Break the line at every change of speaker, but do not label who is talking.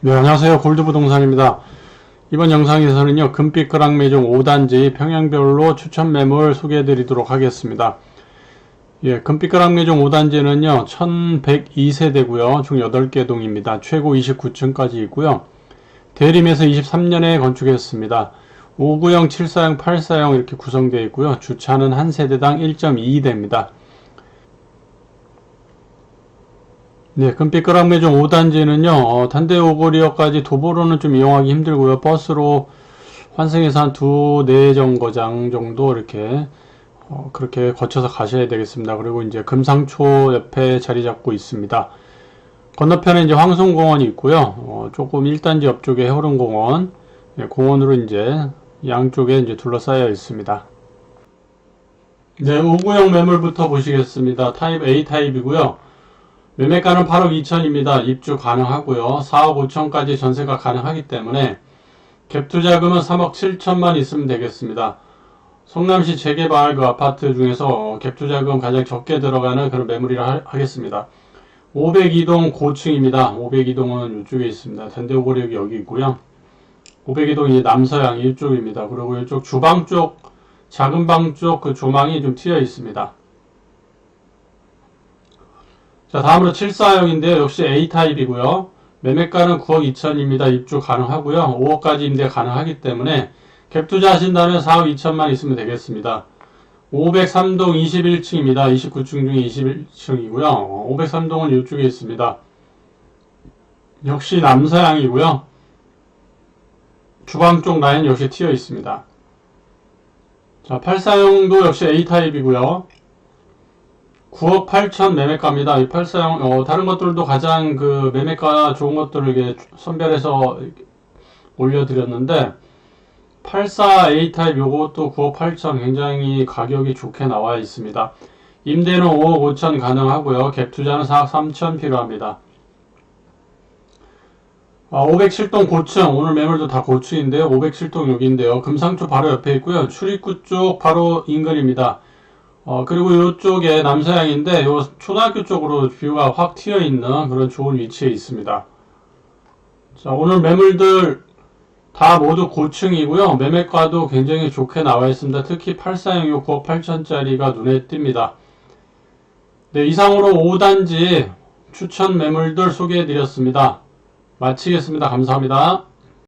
네, 안녕하세요. 골드부동산입니다. 이번 영상에서는요, 금빛 그랑 매종 5단지 평양별로 추천 매물 소개해 드리도록 하겠습니다. 예, 금빛 그랑 매종 5단지는요, 1102세대고요, 총 8개 동입니다. 최고 29층까지 있고요. 대림에서 23년에 건축했습니다. 5구형, 7사형, 8사형 이렇게 구성되어 있고요. 주차는 한 세대당 1.2대입니다. 네, 금빛 그랑매종 5단지는요, 어, 단대 오거리역까지 도보로는 좀 이용하기 힘들고요. 버스로 환승해서 한 두, 네 정거장 정도 이렇게, 어, 그렇게 거쳐서 가셔야 되겠습니다. 그리고 이제 금상초 옆에 자리 잡고 있습니다. 건너편에 이제 황송공원이 있고요. 어, 조금 1단지 옆쪽에 해오름공원, 네, 공원으로 이제 양쪽에 이제 둘러싸여 있습니다. 네, 5구형 매물부터 보시겠습니다. 타입 A 타입이고요. 매매가는 8억 2천입니다. 입주 가능하고요. 4억 5천까지 전세가 가능하기 때문에 갭투자금은 3억 7천만 있으면 되겠습니다. 성남시 재개발 그 아파트 중에서 갭투자금 가장 적게 들어가는 그런 매물이라 하, 겠습니다 502동 고층입니다. 502동은 이쪽에 있습니다. 단대오거리역이 여기 있고요. 502동이 남서양 이쪽입니다. 그리고 이쪽 주방 쪽 작은 방 쪽 그 조망이 좀 튀어 있습니다. 자, 다음으로 74형인데요. 역시 A타입이고요. 매매가는 9억 2천입니다. 입주 가능하고요. 5억까지 임대 가능하기 때문에 갭 투자 하신다면 4억 2천만 있으면 되겠습니다. 503동 21층입니다. 29층 중에 21층이고요. 503동은 이쪽에 있습니다. 역시 남서양이고요. 주방 쪽 라인 역시 튀어 있습니다. 자, 84형도 역시 A타입이고요. 9억 8천 매매가입니다. 이 84형, 어, 다른 것들도 가장 그 매매가 좋은 것들을 이렇게 선별해서 올려드렸는데, 84A 타입 요것도 9억 8천 굉장히 가격이 좋게 나와 있습니다. 임대는 5억 5천 가능하고요. 갭 투자는 4억 3천 필요합니다. 아, 507동 고층, 오늘 매물도 다 고층인데요. 507동 여기인데요. 금상초 바로 옆에 있고요. 출입구 쪽 바로 인근입니다. 어, 그리고 이쪽에 남서양인데, 요 초등학교 쪽으로 뷰가 확 튀어 있는 그런 좋은 위치에 있습니다. 자, 오늘 매물들 다 모두 고층이고요. 매매가도 굉장히 좋게 나와 있습니다. 특히 84형 9억 8천짜리가 눈에 띕니다. 네, 이상으로 5단지 추천 매물들 소개해 드렸습니다. 마치겠습니다. 감사합니다.